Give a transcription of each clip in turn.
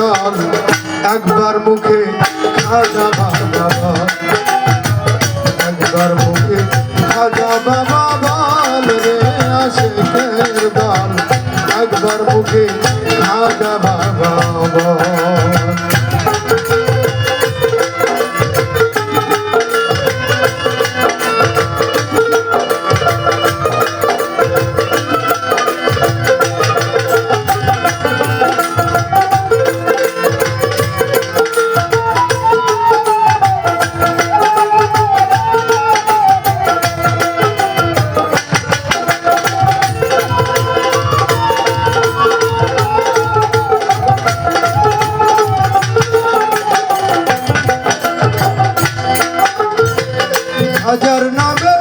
দল একবার মুখে খাজা বাবা। একবার মুখে খাজা বাবা বল রে আসে দল একবার মুখে খাজা বাবা বল। হাজার নগর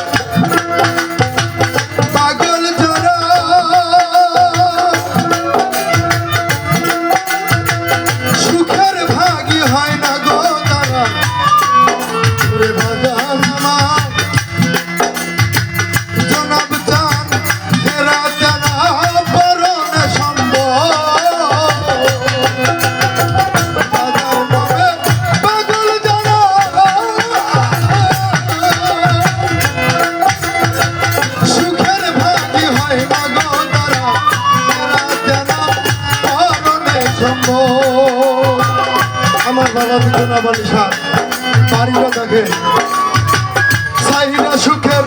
সম্ভব আমার বাবা বিছনা বালিশা বাড়িটা দেখে চাহিদা সুখের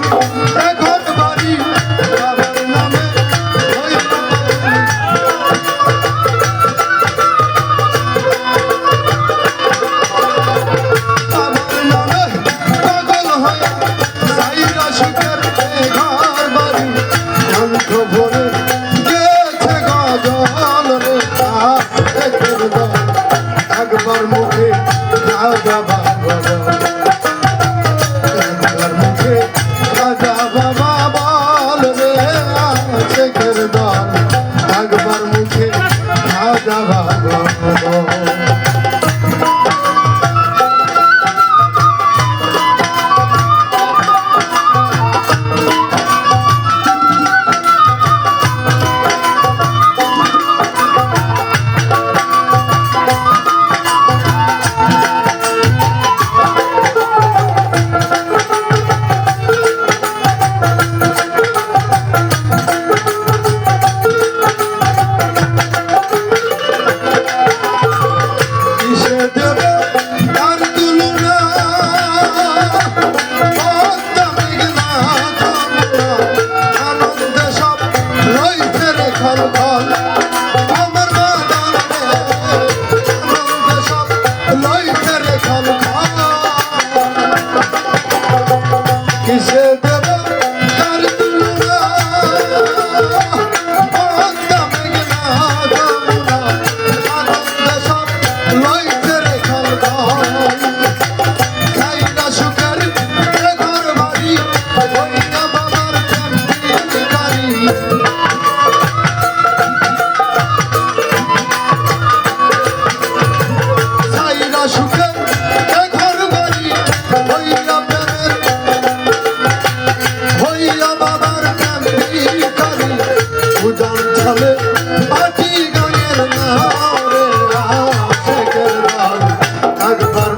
Thank you.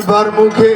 একবার মুখে